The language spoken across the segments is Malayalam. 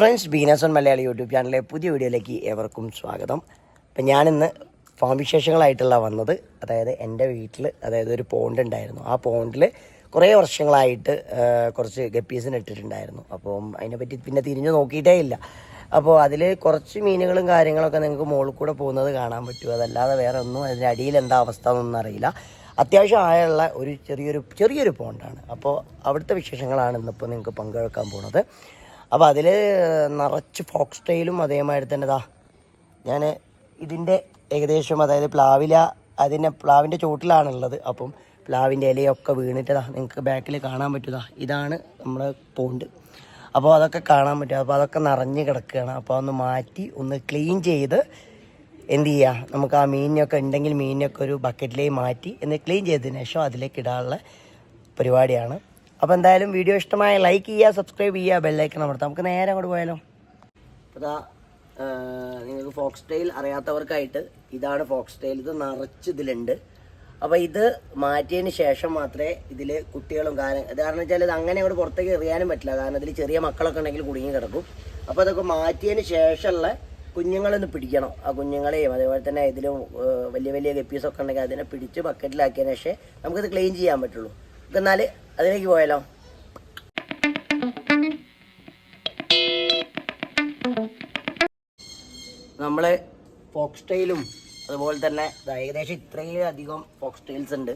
ഫ്രണ്ട്സ് ബീനസൺ മലയാളി യൂട്യൂബ് ചാനലിലെ പുതിയ വീഡിയോയിലേക്ക് ഏവർക്കും സ്വാഗതം. അപ്പം ഞാനിന്ന് ഫാം വിശേഷങ്ങളായിട്ടുള്ള വന്നത് അതായത് എന്റെ വീട്ടിൽ അതായത് ഒരു പോണ്ട് ഉണ്ടായിരുന്നു. ആ പോണ്ടിൽ കുറേ വർഷങ്ങളായിട്ട് കുറച്ച് ഗപ്പീസിന് ഇട്ടിട്ടുണ്ടായിരുന്നു. അപ്പം അതിനെപ്പറ്റി പിന്നെ തിരിഞ്ഞു നോക്കിയിട്ടേ ഇല്ല. അപ്പോൾ അതിൽ കുറച്ച് മീനുകളും കാര്യങ്ങളൊക്കെ നിങ്ങൾക്ക് മുകളിൽ കൂടെ പോകുന്നത് കാണാൻ പറ്റും. അതല്ലാതെ വേറെ ഒന്നും അതിന്റെ അടിയിൽ എന്താ അവസ്ഥ എന്നൊന്നും അറിയില്ല. അത്യാവശ്യം ആയുള്ള ഒരു ചെറിയൊരു ചെറിയൊരു പോണ്ടാണ് അപ്പോൾ അവിടുത്തെ വിശേഷങ്ങളാണ് ഇന്നിപ്പോൾ നിങ്ങൾക്ക് പങ്കുവെക്കാൻ പോണത് അപ്പോൾ അതിൽ നിറച്ച് ഫോക്സ് ടെയിലും അതേമാതിരി തന്നെ ദാ ഞാൻ ഇതിന്റെ ഏകദേശം അതായത് പ്ലാവില അതിന്റെ പ്ലാവിന്റെ ചോട്ടിലാണുള്ളത് അപ്പം പ്ലാവിന്റെ ഇലയൊക്കെ വീണിട്ടതാ നിങ്ങൾക്ക് ബാക്കിൽ കാണാൻ പറ്റുതാ ഇതാണ് നമ്മുടെ പോണ്ട് അപ്പോൾ അതൊക്കെ കാണാൻ പറ്റും. അപ്പോൾ അതൊക്കെ നിറഞ്ഞ് കിടക്കുകയാണ്. അപ്പോൾ ഒന്ന് മാറ്റി ഒന്ന് ക്ലീൻ ചെയ്ത് എന്ത് ചെയ്യുക നമുക്ക് ആ മീനിനൊക്കെ ഉണ്ടെങ്കിൽ മീനിനൊക്കെ ഒരു ബക്കറ്റിലേക്ക് മാറ്റി എന്ന് ക്ലീൻ ചെയ്തതിന് ശേഷം അതിലേക്ക് ഇടാനുള്ള പരിപാടിയാണ്. അപ്പോൾ എന്തായാലും വീഡിയോ ഇഷ്ടമായ ലൈക്ക് ചെയ്യുക സബ്സ്ക്രൈബ് ചെയ്യുക ബെല്ലൈക്കൺ അമർത്താം. നമുക്ക് നേരെ അങ്ങോട്ട് പോയാലോ? അപ്പോൾ ഇതാ നിങ്ങൾക്ക് ഫോക്സ് ടെയിൽ അറിയാത്തവർക്കായിട്ട് ഇതാണ് ഫോക്സ് ടെയിൽ ഇത് നിറച്ച് ഇതിലുണ്ട് അപ്പോൾ ഇത് മാറ്റിയതിന് ശേഷം മാത്രമേ ഇതിൽ കുട്ടികളും കാരണം കാരണം വെച്ചാൽ ഇത് അങ്ങനെ അങ്ങോട്ട് പുറത്തേക്ക് എറിയാനും പറ്റില്ല. കാരണം ഇതിൽ ചെറിയ മക്കളൊക്കെ ഉണ്ടെങ്കിൽ കുടുങ്ങി കിടക്കും. അപ്പോൾ അതൊക്കെ മാറ്റിയതിന് ശേഷമുള്ള കുഞ്ഞുങ്ങളൊന്ന് പിടിക്കണം. ആ കുഞ്ഞുങ്ങളെയും അതേപോലെ തന്നെ ഇതിലും വലിയ വലിയ ഗപ്പീസൊക്കെ ഉണ്ടെങ്കിൽ അതിനെ പിടിച്ച് ബക്കറ്റിലാക്കിയതിന് ശേഷം നമുക്കിത് ക്ലീൻ ചെയ്യാൻ പറ്റുള്ളൂ. എന്നാൽ അതിലേക്ക് പോയാലോ? നമ്മൾ ഫോക്സ് ടൈലും അതുപോലെ തന്നെ ഏകദേശം ഇത്രയും അധികം ഫോക്സ് ടൈൽസ് ഉണ്ട്.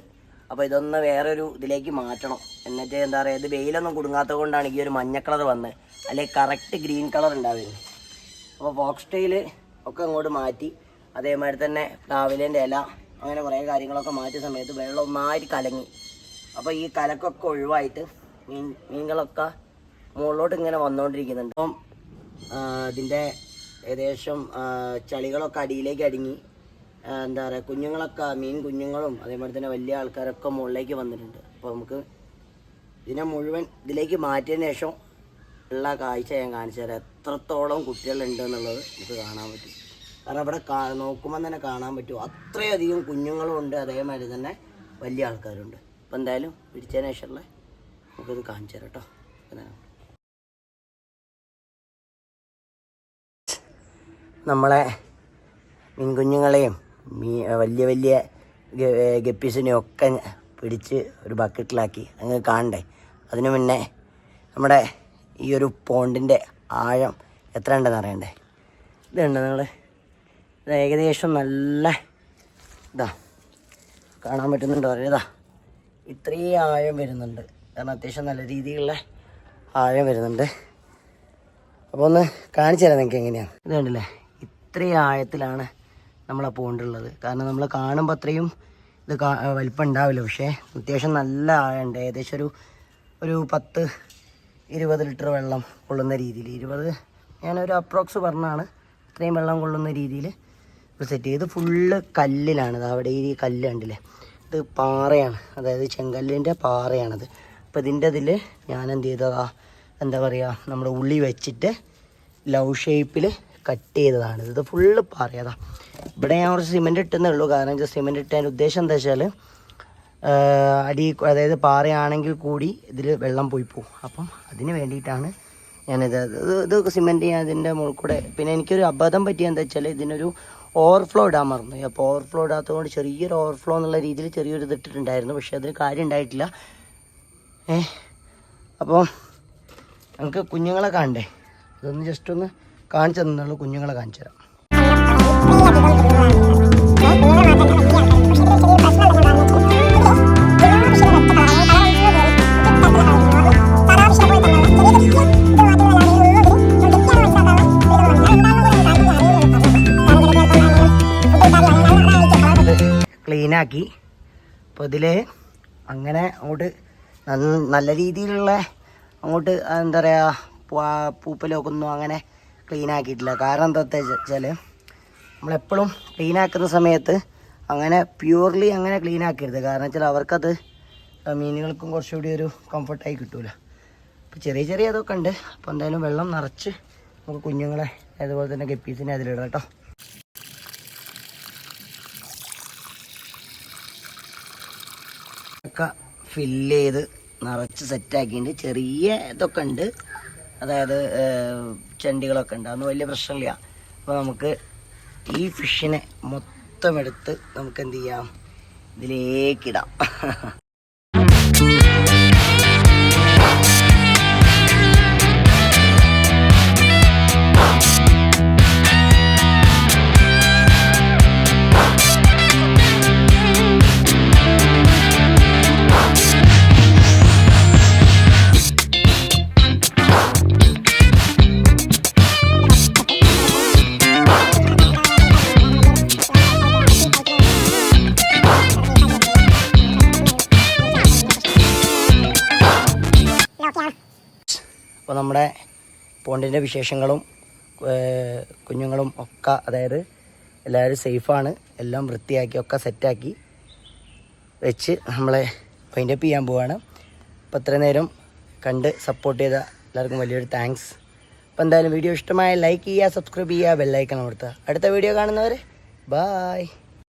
അപ്പോൾ ഇതൊന്ന് വേറൊരു ഇതിലേക്ക് മാറ്റണം. എന്നിട്ട് എന്താ പറയുക ഇത് വെയിലൊന്നും കുടുങ്ങാത്തത് കൊണ്ടാണ് ഈ ഒരു മഞ്ഞ കളർ വന്നത് അല്ലെങ്കിൽ കറക്റ്റ് ഗ്രീൻ കളർ ഉണ്ടാവുന്നത്. അപ്പോൾ ഫോക്സ് ടെയിൽ ഒക്കെ അങ്ങോട്ട് മാറ്റി അതേമാതിരി തന്നെ പ്ലാവിലേന്റെ ഇല അങ്ങനെ കുറേ കാര്യങ്ങളൊക്കെ മാറ്റിയ സമയത്ത് വെള്ളം ഒന്നായിട്ട് കലങ്ങി. അപ്പോൾ ഈ കലക്കൊക്കെ ഒഴിവായിട്ട് മീൻ മീനുകളൊക്കെ മുകളിലോട്ട് ഇങ്ങനെ വന്നുകൊണ്ടിരിക്കുന്നുണ്ട് അപ്പം ഇതിന്റെ ഏകദേശം ചളികളൊക്കെ അടിയിലേക്ക് അടുങ്ങി എന്താ പറയുക കുഞ്ഞുങ്ങളൊക്കെ മീൻ കുഞ്ഞുങ്ങളും അതേപോലെ തന്നെ വലിയ ആൾക്കാരൊക്കെ മുകളിലേക്ക് വന്നിട്ടുണ്ട്. അപ്പോൾ നമുക്ക് ഇതിനെ മുഴുവൻ ഇതിലേക്ക് മാറ്റിയതിന് ശേഷം ഉള്ള കാഴ്ച ഞാൻ കാണിച്ചു തരാം. എത്രത്തോളം കുട്ടികളുണ്ട് എന്നുള്ളത് നമുക്ക് കാണാൻ പറ്റും. കാരണം ഇവിടെ നോക്കുമ്പോൾ തന്നെ കാണാൻ പറ്റും. അത്രയധികം കുഞ്ഞുങ്ങളും ഉണ്ട് അതേമാതിരി തന്നെ വലിയ ആൾക്കാരുണ്ട്. അപ്പോൾ എന്തായാലും പിടിച്ചതിന് ശേഷമുള്ള നമുക്കത് കാണിച്ചു തരാം കേട്ടോ. നമ്മളെ മീൻകുഞ്ഞുങ്ങളെയും മീ വലിയ വലിയ ഗപ്പീസിനെയും ഒക്കെ പിടിച്ച് ഒരു ബക്കറ്റിലാക്കി അങ്ങ് കാണണ്ടേ? അതിനു മുന്നേ നമ്മുടെ ഈ ഒരു പോണ്ടിന്റെ ആഴം എത്ര ഉണ്ടെന്ന് അറിയണ്ടേ? ഇതുണ്ട് നിങ്ങൾ ഇത് ഏകദേശം നല്ല ഇതാ കാണാൻ പറ്റുന്നുണ്ടോ? അറിയതാ ഇത്രയും ആഴം വരുന്നുണ്ട്. കാരണം അത്യാവശ്യം നല്ല രീതിയിലുള്ള ആഴം വരുന്നുണ്ട്. അപ്പോൾ ഒന്ന് കാണിച്ചു തരാം നിങ്ങൾക്ക് എങ്ങനെയാണ്. ഇത് കണ്ടില്ലേ? ഇത്രയും ആഴത്തിലാണ് നമ്മളെ പോണ്ടുള്ളത് കാരണം നമ്മൾ കാണുമ്പോൾ അത്രയും ഇത് വലിപ്പം ഉണ്ടാവില്ല. പക്ഷേ അത്യാവശ്യം നല്ല ആഴമുണ്ട്. ഏകദേശം ഒരു ഒരു പത്ത് ഇരുപത് ലിറ്റർ വെള്ളം കൊള്ളുന്ന രീതിയിൽ. ഇരുപത് ഞാനൊരു അപ്രോക്സ് പറഞ്ഞാണ്. ഇത്രയും വെള്ളം കൊള്ളുന്ന രീതിയിൽ സെറ്റ് ചെയ്ത് ഫുള്ള് കല്ലിലാണ്. അവിടെ ഈ കല്ല് കണ്ടില്ലേ? ഇത് പാറയാണ്. അതായത് ചെങ്കല്ലിന്റെ പാറയാണത്. അപ്പോൾ ഇതിന്റെ ഇതിൽ ഞാൻ എന്ത് ചെയ്തതാ എന്താ പറയുക നമ്മുടെ ഉള്ളി വെച്ചിട്ട് ലവ് ഷേപ്പിൽ കട്ട് ചെയ്തതാണ്. ഇത് ഫുള്ള് പാറയതാ ഇവിടെ ഞാൻ കുറച്ച് സിമെന്റ് ഇട്ടെന്നേ ഉള്ളൂ. കാരണം സിമെന്റ് ഇട്ടതിന്റെ ഉദ്ദേശം എന്താ വെച്ചാൽ അടി അതായത് പാറയാണെങ്കിൽ കൂടി ഇതിൽ വെള്ളം പോയി പോകും അപ്പം അതിന് വേണ്ടിയിട്ടാണ് ഞാനിത് ഇത് ഇത് സിമെന്റ് ഞാൻ ഇതിന്റെ മുകളിൽ കൂടെ പിന്നെ എനിക്കൊരു അബദ്ധം പറ്റിയ എന്താ വെച്ചാൽ ഇതിനൊരു ഓവർഫ്ലോ ഇടാൻ മറന്നു അപ്പോൾ ഓവർഫ്ലോ ഇടാത്തതുകൊണ്ട് ചെറിയൊരു ഓവർഫ്ലോ എന്നുള്ള രീതിയിൽ ചെറിയൊരു ഇതിട്ടിട്ടുണ്ടായിരുന്നു പക്ഷേ അതിന് കാര്യം ഉണ്ടായിട്ടില്ല. ഏ അപ്പോൾ നമുക്ക് കുഞ്ഞുങ്ങളെ കാണണ്ടേ? ഇതൊന്ന് ജസ്റ്റ് ഒന്ന് കാണിച്ചു തന്നുള്ളൂ കുഞ്ഞുങ്ങളെ കാണിച്ചു തരാം. ക്ലീനാക്കി. അപ്പോൾ ഇതിൽ അങ്ങനെ അങ്ങോട്ട് നല്ല രീതിയിലുള്ള അങ്ങോട്ട് എന്താ പറയുക പൂപ്പലൊക്കെ ഒന്നും അങ്ങനെ ക്ലീൻ ആക്കിയിട്ടില്ല കാരണം എന്താ വെച്ചാൽ നമ്മളെപ്പോഴും ക്ലീൻ ആക്കുന്ന സമയത്ത് അങ്ങനെ പ്യൂർലി അങ്ങനെ ക്ലീൻ ആക്കരുത് കാരണം വെച്ചാൽ അവർക്കത് മീനുകൾക്കും കുറച്ചുകൂടി ഒരു കംഫർട്ടായി കിട്ടൂല. അപ്പോൾ ചെറിയ ചെറിയ അതൊക്കെ ഉണ്ട്. അപ്പോൾ എന്തായാലും വെള്ളം നിറച്ച് നമുക്ക് കുഞ്ഞുങ്ങളെ അതുപോലെ തന്നെ ഗപ്പീസിനെ അതിലിടാം കേട്ടോ. ഒക്കെ ഫില്ല് ചെയ്ത് നിറച്ച് സെറ്റാക്കിയിട്ട് ചെറിയ ഇതൊക്കെ ഉണ്ട്. അതായത് ചെണ്ടികളൊക്കെ ഉണ്ട്. അതൊന്നും വലിയ പ്രശ്നമില്ല. അപ്പോൾ നമുക്ക് ഈ ഫിഷിനെ മൊത്തം എടുത്ത് നമുക്ക് എന്ത് ചെയ്യാം? ഇതിലേക്കിടാം അപ്പോൾ നമ്മുടെ പോണ്ടിന്റെ വിശേഷങ്ങളും കുഞ്ഞുങ്ങളും ഒക്കെ അതായത് എല്ലാവരും സേഫാണ്. എല്ലാം വൃത്തിയാക്കി ഒക്കെ സെറ്റാക്കി വെച്ച് നമ്മളെ വൈൻഡപ്പ് ചെയ്യാൻ പോവാണ്. അപ്പോൾ ഇത്ര നേരം കണ്ട് സപ്പോർട്ട് ചെയ്ത എല്ലാവർക്കും വലിയൊരു താങ്ക്സ് അപ്പോൾ എന്തായാലും വീഡിയോ ഇഷ്ടമായ ലൈക്ക് ചെയ്യുക സബ്സ്ക്രൈബ് ചെയ്യുക ബെല്ലൈക്കൺ അമർത്തുക. അടുത്ത വീഡിയോ കാണുന്നവരെ ബായ്